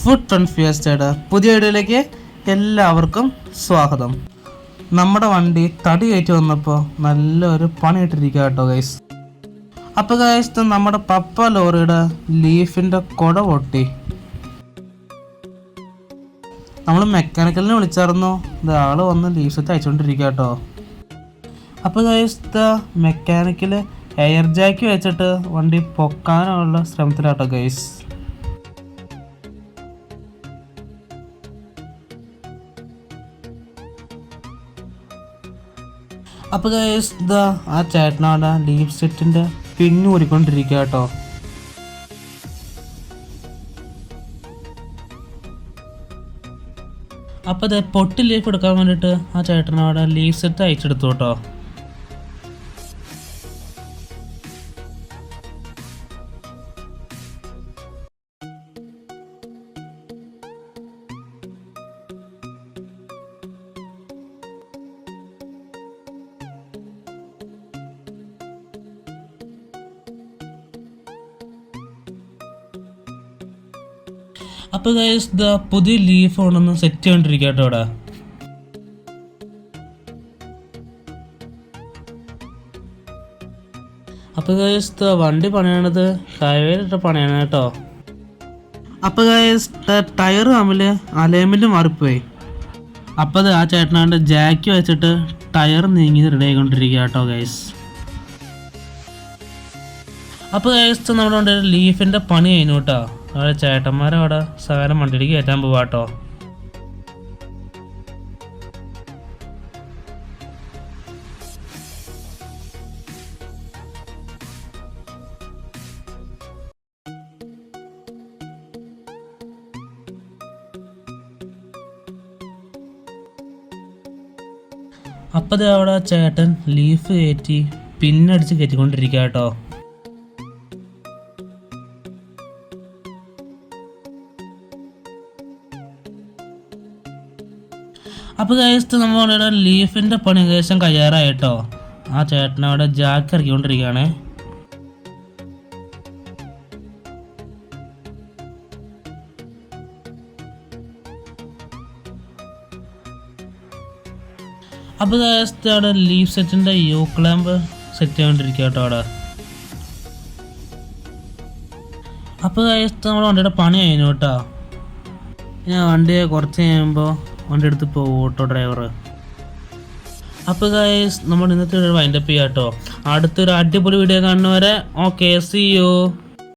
Food confused പുതിയ വീഡിയോയിലേക്ക് എല്ലാവർക്കും സ്വാഗതം. നമ്മുടെ വണ്ടി തടി കയറ്റി വന്നപ്പോൾ നല്ലൊരു പണി ഇട്ടിരിക്കുക കേട്ടോ ഗൈസ് അപ്പോൾ ഗൈസ് നമ്മുടെ പപ്പ ലോറിയുടെ ലീഫിന്റെ കുട പൊട്ടി. നമ്മൾ മെക്കാനിക്കലിനെ വിളിച്ചായിരുന്നു. ഇത് ആൾ വന്ന് ലീഫ് സെറ്റ് അയച്ചുകൊണ്ടിരിക്കുക കേട്ടോ അപ്പോൾ ഗൈസ് മെക്കാനിക്കൽ എയർ ജാക്ക് വെച്ചിട്ട് വണ്ടി പൊക്കാനുള്ള ശ്രമത്തിലാട്ടോ ഗൈസ് അപ്പോൾ ഗൈസ് ഇതാ ആ ചേട്ടനവിടെ ലീവ് സെറ്റിന്റെ പിന്ന് ഓടിക്കൊണ്ടിരിക്കുക കേട്ടോ. അപ്പോൾ ഇത് പൊട്ടി ലീഫ് എടുക്കാൻ വേണ്ടിയിട്ട് ആ ചേട്ടനവിടെ ലീവ് സെറ്റ് അയച്ചെടുത്തു കേട്ടോ. അപ്പോൾ ഗൈസ് ദ പുതിയ ലീഫ് കൊണ്ടൊന്ന് സെറ്റ് ചെയ്യണ്ടിരിക്കട്ടോ കേട്ടോ ഇവിടെ. അപ്പോൾ ഗൈസ് ഇതാ വണ്ടി പണിയണത് ഹൈവേയിലിട്ട് പണിയാണ് കേട്ടോ. അപ്പോൾ ഗൈസ് ടയർ തമ്മിൽ അലൈൻമെന്റ് മാറിപ്പോയി. അപ്പോൾ അത് ആ ചേട്ടനാണ്ട് ജാക്ക് വെച്ചിട്ട് ടയർ നീങ്ങി റെഡി ആയിക്കൊണ്ടിരിക്കുക കേട്ടോ ഗൈസ് അപ്പോൾ ഗൈസ് നമ്മുടെ ലീഫിന്റെ പണി കഴിഞ്ഞു കേട്ടോ അവിടെ ചേട്ടന്മാരവിടെ സകലം വണ്ടിയിലേക്ക് കയറ്റാൻ പോവാട്ടോ അപ്പത് അവിടെ ചേട്ടൻ ലീഫ് കയറ്റി പിന്നടിച്ച് കയറ്റിക്കൊണ്ടിരിക്കുക കേട്ടോ അപ്പോൾ നമ്മൾ ഇവിടെ ലീഫിന്റെ പണി ഏകദേശം കഴിയാറായിട്ടോ. ആ ചേട്ടൻ അവിടെ ജാക്ക് ഇറക്കിക്കൊണ്ടിരിക്കുകയാണ്. അപ്പോൾ അവിടെ ലീഫ് സെറ്റിന്റെ യു ക്ലാമ്പ് സെറ്റ് ചെയ്തുകൊണ്ടിരിക്കുക കേട്ടോ അവിടെ. അപ്പോൾ നമ്മുടെ വണ്ടിയുടെ പണി കഴിഞ്ഞു കേട്ടോ. ഞാൻ വണ്ടിയെ കുറച്ച് കഴിയുമ്പോൾ വണ്ടി എടുത്ത് ഇപ്പോൾ ഓട്ടോ ഡ്രൈവർ അപ്പോൾ ഗായസ് നമ്മൾ ഇന്നത്തെ വൈൻഡപ്പ് ചെയ്യാം കേട്ടോ അടുത്തൊരു അടിപൊളി വീഡിയോ കാണുന്നവരെ ഓക്കെ സി യു